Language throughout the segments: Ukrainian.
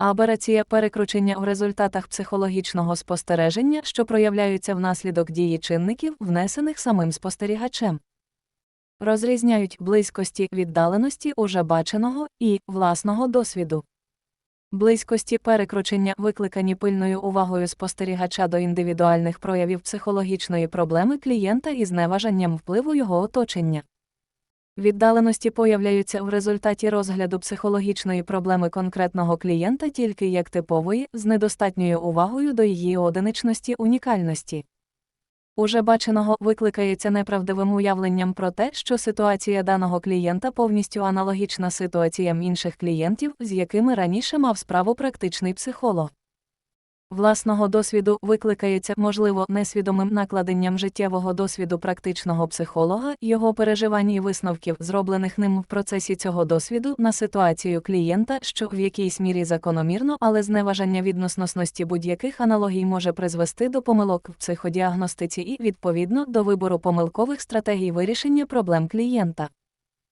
Аберація перекручення в результатах психологічного спостереження, що проявляються внаслідок дії чинників, внесених самим спостерігачем. Розрізняють близькості віддаленості уже баченого і власного досвіду. Близькості перекручення викликані пильною увагою спостерігача до індивідуальних проявів психологічної проблеми клієнта і зневажанням впливу його оточення. Віддаленості появляються в результаті розгляду психологічної проблеми конкретного клієнта тільки як типової, з недостатньою увагою до її одиничності унікальності. Уже баченого викликається неправдивим уявленням про те, що ситуація даного клієнта повністю аналогічна ситуаціям інших клієнтів, з якими раніше мав справу практичний психолог. Власного досвіду викликається, можливо, несвідомим накладенням життєвого досвіду практичного психолога, його переживань і висновків, зроблених ним в процесі цього досвіду, на ситуацію клієнта, що в якійсь мірі закономірно, але зневажання відносносності будь-яких аналогій може призвести до помилок в психодіагностиці і, відповідно, до вибору помилкових стратегій вирішення проблем клієнта.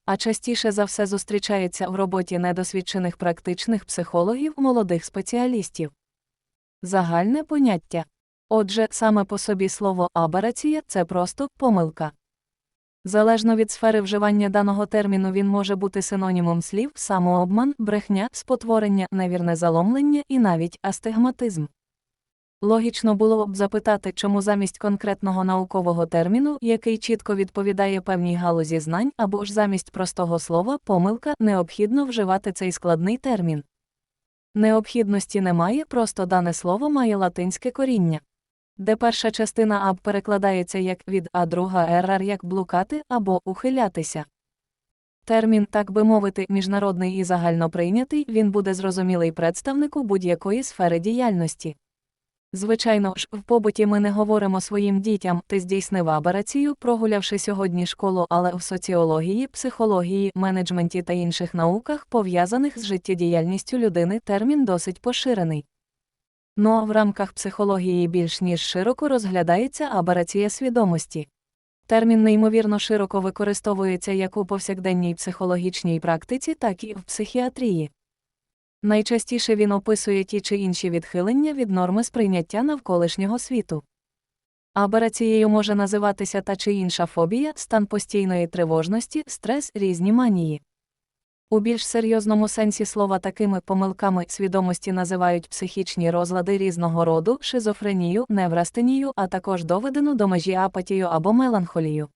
А частіше за все зустрічається в роботі недосвідчених практичних психологів молодих спеціалістів. Загальне поняття. Отже, саме по собі слово аберація це просто помилка. Залежно від сфери вживання даного терміну він може бути синонімом слів самообман, брехня, спотворення, невірне заломлення і навіть астигматизм. Логічно було б запитати, чому замість конкретного наукового терміну, який чітко відповідає певній галузі знань, або ж замість простого слова помилка необхідно вживати цей складний термін. Необхідності немає, просто дане слово має латинське коріння, де перша частина аб перекладається як від, а друга еррар як блукати або ухилятися. Термін, так би мовити, міжнародний і загальноприйнятий, він буде зрозумілий представнику будь-якої сфери діяльності. Звичайно ж, в побуті ми не говоримо своїм дітям, ти здійснив аберацію, прогулявши сьогодні школу, але в соціології, психології, менеджменті та інших науках, пов'язаних з життєдіяльністю людини, термін досить поширений. Ну а в рамках психології більш ніж широко розглядається аберація свідомості. Термін неймовірно широко використовується як у повсякденній психологічній практиці, так і в психіатрії. Найчастіше він описує ті чи інші відхилення від норми сприйняття навколишнього світу. Аберацією може називатися та чи інша фобія, стан постійної тривожності, стрес, різні манії. У більш серйозному сенсі слова такими помилками свідомості називають психічні розлади різного роду, шизофренію, неврастенію, а також доведену до межі апатію або меланхолію.